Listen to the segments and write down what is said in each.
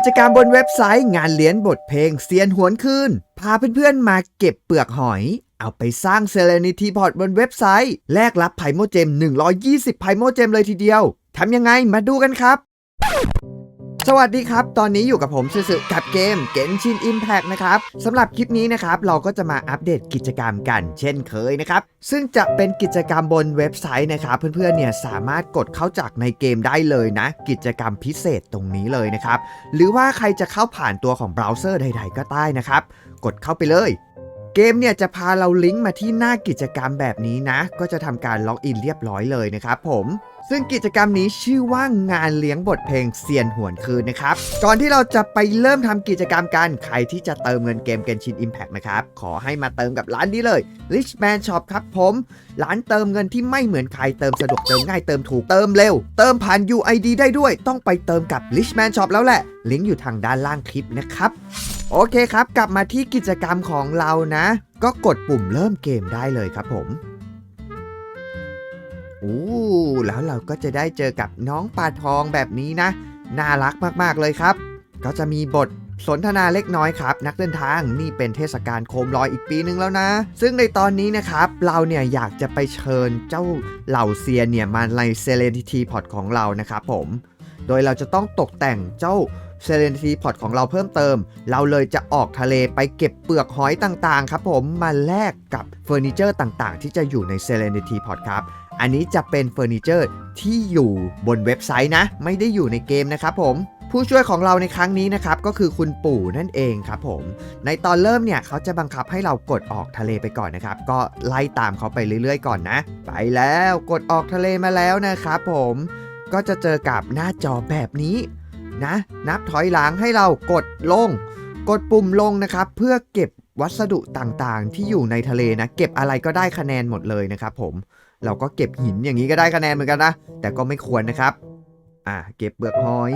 กิจกรรมบนเว็บไซต์งานเลี้ยงบทเพลงเซียนหวนคืน พาเพื่อนๆมาเก็บเปลือกหอย เอาไปสร้างเซเลนิตี้พอร์ตบนเว็บไซต์ แลกรับไพโมเจม 120 ไพโมเจมเลยทีเดียว ทำยังไงมาดูกันครับ สวัสดีครับ ตอนนี้อยู่กับผมซื่อๆกับเกม Genshin Impact นะครับสำหรับคลิปนี้นะครับ เราก็จะมาอัปเดตกิจกรรมกันเช่นเคยนะครับ ซึ่งจะเป็นกิจกรรมบนเว็บไซต์นะครับ เพื่อนๆเนี่ยสามารถกดเข้าจากในเกมได้เลยนะ กิจกรรมพิเศษตรงนี้เลยนะครับ หรือว่าใครจะเข้าผ่านตัวของเบราว์เซอร์ใด ๆ ก็ได้นะครับ กดเข้าไปเลยเกมเนี่ยจะพาเราลิงก์มาที่หน้ากิจกรรมแบบนี้นะ ก็จะทำการล็อกอินเรียบร้อยเลยนะครับผม ซึ่งกิจกรรมนี้ชื่อว่างานเลี้ยงบทเพลงเซียนหวนคืนนะครับ ก่อนที่เราจะไปเริ่มทำกิจกรรมกัน ใครที่จะเติมเงินเกม Genshin Impact นะครับ ขอให้มาเติมกับร้านนี้เลย Richman Shop ครับผม ร้านเติมเงินที่ไม่เหมือนใครเติมสะดวกเติมง่ายเติมถูกเติมเร็ว เติมผ่าน UID ได้ด้วย ต้องไปเติมกับ Richman Shop แล้วแหละ ลิงก์อยู่ทางด้านล่างคลิปนะครับโอเคครับ กลับมาที่กิจกรรมของเรานะ ก็กดปุ่มเริ่มเกมได้เลยครับผม อู้แล้วเราก็จะได้เจอกับน้องปลาทองแบบนี้นะ น่ารักมากๆเลยครับ ก็จะมีบทสนทนาเล็กน้อยครับ นักเดินทางนี่เป็นเทศกาลโคมลอยอีกปีนึงแล้วนะ ซึ่งในตอนนี้นะครับ เราเนี่ยอยากจะไปเชิญเจ้าเหล่าเซียนเนี่ยมาใน Serenity Pot ของเรานะครับผม โดยเราจะต้องตกแต่งเจ้า Serenity Pot ของเราเพิ่มเติม เราเลยจะออกทะเลไปเก็บเปลือกหอยต่างๆ ครับผมมาแลกกับเฟอร์นิเจอร์ต่างๆ ที่จะอยู่ใน Serenity Pot ครับ อันนี้จะเป็นเฟอร์นิเจอร์ที่อยู่บนเว็บไซต์นะ ไม่ได้อยู่ในเกมนะครับผมผู้ช่วยของเราในครั้งนี้นะครับก็คือคุณปู่นั่นเองครับผม ในตอนเริ่มเนี่ยเขาจะบังคับให้เรากดออกทะเลไปก่อนนะครับ ก็ไล่ตามเขาไปเรื่อยๆ ก่อนนะ ไปแล้วกดออกทะเลมาแล้วนะครับผมก็จะเจอกับหน้าจอแบบนี้นะ นับถอยหลังให้เรากดลง กดปุ่มลงนะครับ เพื่อเก็บวัสดุต่างๆ ที่อยู่ในทะเลนะ เก็บอะไรก็ได้คะแนนหมดเลยนะครับผม เราก็เก็บหินอย่างนี้ก็ได้คะแนนเหมือนกันนะ แต่ก็ไม่ควรนะครับ อ่า เก็บเปลือกหอย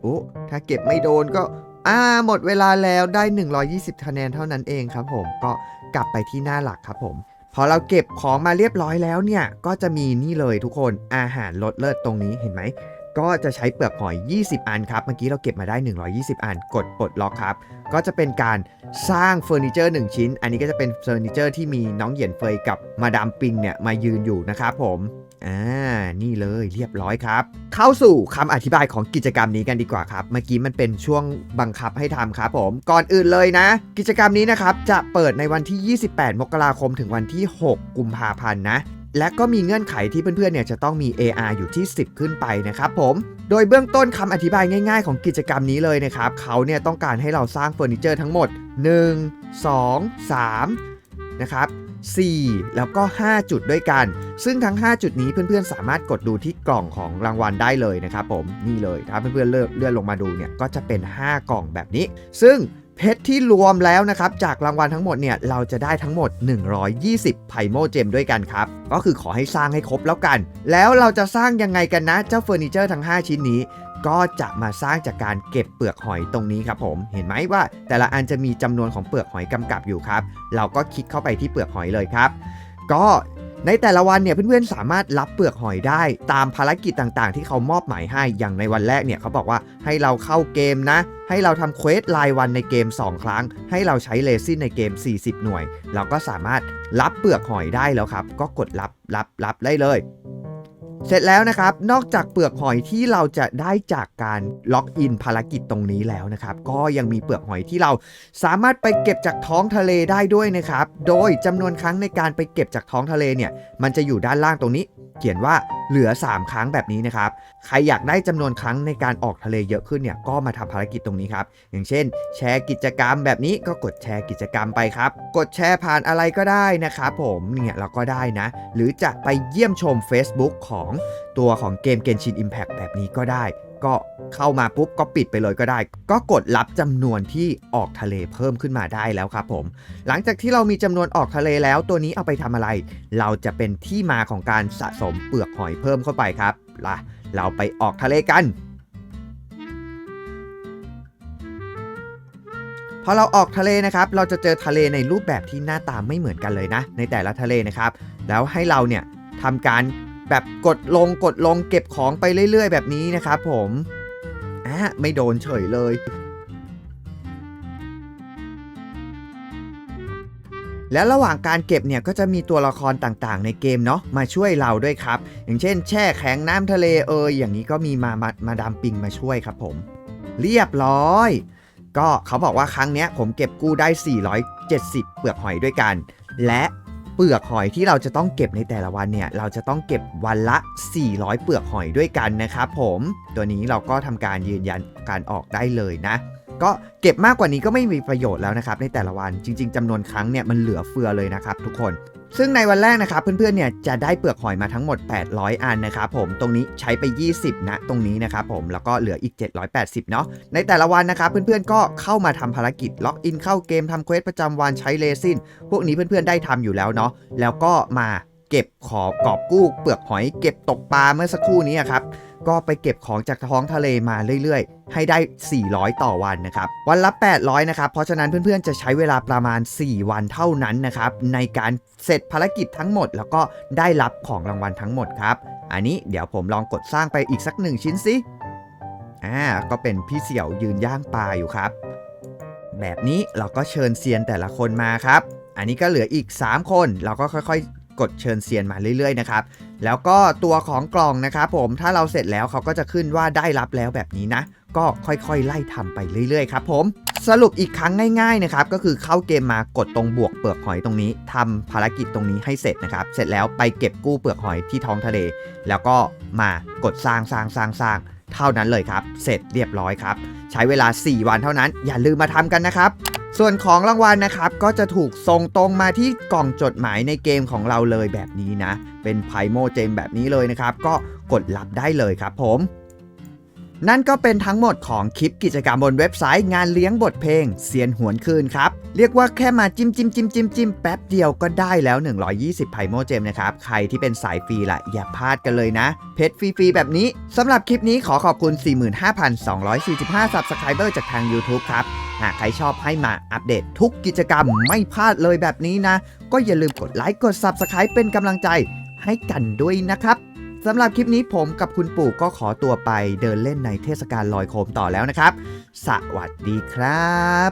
โอ้ถ้าเก็บไม่โดนก็ อ่า หมดเวลาแล้วได้ 120 คะแนนเท่านั้นเองครับผม ก็กลับไปที่หน้าหลักครับผมพอเราเก็บของมาเรียบร้อยแล้วเนี่ย ก็จะมีนี่เลยทุกคนอาหารลดเลิศตรงนี้เห็นไหม ก็จะใช้เปลือกหอย 20 อันครับ เมื่อกี้เราเก็บมาได้ 120 อัน กดปลดล็อกครับ ก็จะเป็นการสร้างเฟอร์นิเจอร์ 1 ชิ้น อันนี้ก็จะเป็นเฟอร์นิเจอร์ที่มีน้องเหยียนเฟยกับมาดามปิงเนี่ยมายืนอยู่นะครับผมอ่า นี่เลยเรียบร้อยครับ เข้าสู่คำอธิบายของกิจกรรมนี้กันดีกว่าครับ เมื่อกี้มันเป็นช่วงบังคับให้ทำครับผม ก่อนอื่นเลยนะ กิจกรรมนี้นะครับ จะเปิดในวันที่ 28 มกราคมถึงวันที่ 6 กุมภาพันธ์นะ และก็มีเงื่อนไขที่เพื่อนๆเนี่ยจะต้องมี AR อยู่ที่ 10 ขึ้นไปนะครับผม โดยเบื้องต้นคำอธิบายง่าย ๆ ของกิจกรรมนี้เลยนะครับเขาเนี่ยต้องการให้เราสร้างเฟอร์นิเจอร์ทั้งหมด 1 2 3นะครับ4 แล้วก็ 5 จุดด้วยกัน ซึ่งทั้ง 5 จุดนี้เพื่อนๆ สามารถกดดูที่กล่องของรางวัลได้เลยนะครับผมนี่เลยถ้าเพื่อนๆเลื่อนเลื่อนลงมาดูเนี่ยก็จะเป็น 5 กล่องแบบนี้ ซึ่ง เพชรที่รวมแล้วนะครับ จากรางวัลทั้งหมดเนี่ย เราจะได้ทั้งหมด 120ไพโมเจมด้วยกันครับ ก็คือขอให้สร้างให้ครบแล้วกัน แล้วเราจะสร้างยังไงกันนะ เจ้าเฟอร์นิเจอร์ทั้ง 5 ชิ้นนี้ ก็จะมาสร้างจากการเก็บเปลือกหอยตรงนี้ครับผม เห็นไหมว่า แต่ละอันจะมีจำนวนของเปลือกหอยกำกับอยู่ครับ เราก็คลิกเข้าไปที่เปลือกหอยเลยครับ ก็ ในแต่ละวันเนี่ยเพื่อนๆสามารถรับเปลือกหอยได้ตามภารกิจต่างๆ ที่เขามอบหมายให้อย่างในวันแรกเนี่ยเขาบอกว่าให้เราเข้าเกมนะ ให้เราทำเควสรายวันในเกม 2 ครั้ง ให้เราใช้เลซินในเกม 40 หน่วย เราก็สามารถรับเปลือกหอยได้แล้วครับ ก็กดรับรับรับได้เลย เสร็จแล้วนะครับ นอกจากเปลือกหอยที่เราจะได้จากการล็อกอินภารกิจตรงนี้แล้วนะครับ ก็ยังมีเปลือกหอยที่เราสามารถไปเก็บจากท้องทะเลได้ด้วยนะครับ โดยจำนวนครั้งในการไปเก็บจากท้องทะเลเนี่ย มันจะอยู่ด้านล่างตรงนี้ เขียนว่าเหลือ 3 ครั้งแบบนี้นะครับ ใครอยากได้จำนวนครั้งในการออกทะเลเยอะขึ้นเนี่ย ก็มาทำภารกิจตรงนี้ครับ อย่างเช่น แชร์กิจกรรมแบบนี้ก็กดแชร์กิจกรรมไปครับ กดแชร์ผ่านอะไรก็ได้นะครับผม เนี่ยเราก็ได้นะ หรือจะไปเยี่ยมชม Facebook ของตัวของเกม Genshin Impact แบบนี้ก็ได้ ก็เข้ามาปุ๊บก็ปิดไปเลยก็ได้ ก็กดรับจำนวนที่ออกทะเลเพิ่มขึ้นมาได้แล้วครับผม หลังจากที่เรามีจำนวนออกทะเลแล้วตัวนี้เอาไปทำอะไร เราจะเป็นที่มาของการสะสมเปลือกหอยเพิ่มเข้าไปครับล่ะเราไปออกทะเลกันพอเราออกทะเลนะครับ เราจะเจอทะเลในรูปแบบที่หน้าตาไม่เหมือนกันเลยนะ ในแต่ละทะเลนะครับ แล้วให้เราเนี่ยทำการ แบบกดลงกดลงเก็บของไปเรื่อย ๆ แบบนี้นะครับผมอะไม่โดนเฉยเลย แล้วระหว่างการเก็บเนี่ยก็จะมีตัวละครต่างๆ ในเกมเนาะมาช่วยเราด้วยครับ อย่างเช่น แช่แข็งน้ำทะเลเอยอย่างนี้ก็มีมามามาดามปิงมาช่วยครับผม เรียบร้อย ก็เขาบอกว่าครั้งเนี้ยผมเก็บกู้ได้ 470 เปลือกหอยด้วยกัน และ เปลือกหอยที่เราจะต้องเก็บในแต่ละวันเนี่ยเราจะต้องเก็บวันละ 400 เปลือกหอยด้วยกันนะครับผมตัวนี้เราก็ทำการยืนยันการออกได้เลยนะ ก็เก็บมากกว่านี้ก็ไม่มีประโยชน์แล้วนะครับในแต่ละวันจริง ๆจำนวนครั้งเนี่ยมันเหลือเฟือเลยนะครับทุกคน ซึ่งในวันแรกนะครับเพื่อนๆเนี่ยจะได้เปลือกหอยมาทั้งหมด 800 อันนะครับผมตรงนี้ใช้ไป 20 นะ ตรงนี้นะครับผมแล้วก็เหลืออีก 780 เนาะในแต่ละวันนะครับเพื่อนๆก็เข้ามาทำภารกิจล็อกอินเข้าเกมทำเควสประจำวันใช้เลซินพวกนี้เพื่อนๆได้ทำอยู่แล้วเนาะแล้วก็มาเก็บขอกอบกู้เปลือกหอยเก็บตกปลาเมื่อสักครู่นี้ครับ ก็ไปเก็บของจากท้องทะเลมาเรื่อยๆ ให้ได้ 400 ต่อวันนะครับ วันละ 800 นะครับ เพราะฉะนั้นเพื่อนๆ จะใช้เวลาประมาณ 4 วันเท่านั้นนะครับ ในการเสร็จภารกิจทั้งหมด แล้วก็ได้รับของรางวัลทั้งหมดครับ อันนี้เดี๋ยวผมลองกดสร้างไปอีกสักหนึ่งชิ้นสิ อ่า ก็เป็นพี่เสี่ยวยืนย่างปลาอยู่ครับ แบบนี้เราก็เชิญเซียนแต่ละคนมาครับ อันนี้ก็เหลืออีก 3 คน เราก็ค่อยๆ กดเชิญเซียนมาเรื่อยๆนะครับแล้วก็ตัวของกล่องนะครับผมถ้าเราเสร็จแล้วเขาก็จะขึ้นว่าได้รับแล้วแบบนี้นะ ก็ค่อยๆ ไล่ทำไปเรื่อยๆครับผมสรุปอีกครั้งง่ายๆนะครับก็คือเข้าเกมมากดตรงบวกเปลือกหอยตรงนี้ทำภารกิจตรงนี้ให้เสร็จนะครับ เสร็จแล้วไปเก็บกู้เปลือกหอยที่ท้องทะเล แล้วก็มากดสร้างสร้างสร้างสร้างเท่านั้นเลยครับ เสร็จเรียบร้อยครับ ใช้เวลา 4 วันเท่านั้น อย่าลืมมาทำกันนะครับ ส่วนของรางวัลนะครับก็จะถูกส่งตรงมาที่กล่องจดหมายในเกมของเราเลยแบบนี้นะ เป็นไพโมเจมแบบนี้เลยนะครับ ก็กดรับได้เลยครับผมนั่นก็เป็นทั้งหมดของคลิปกิจกรรมบนเว็บไซต์งานเลี้ยงบทเพลงเสียนหวนคืนครับ เรียกว่าแค่มาจิ้มจิ้มจิ้มจิ้มจิ้มแป๊บเดียวก็ได้แล้ว 120ไพโมเจมนะครับ ใครที่เป็นสายฟรีละอย่าพลาดกันเลยนะ เพชรฟรีๆแบบนี้สำหรับคลิปนี้ขอขอบคุณ 45,245 Subscriber จากทาง YouTube ครับ หากใครชอบให้มาอัปเดตทุกกิจกรรมไม่พลาดเลยแบบนี้นะ ก็อย่าลืมกดไลค์กด Subscribe เป็นกำลังใจให้กันด้วยนะครับสำหรับคลิปนี้ผมกับคุณปู่ก็ขอตัวไปเดินเล่นในเทศกาลลอยโคมต่อแล้วนะครับ สวัสดีครับ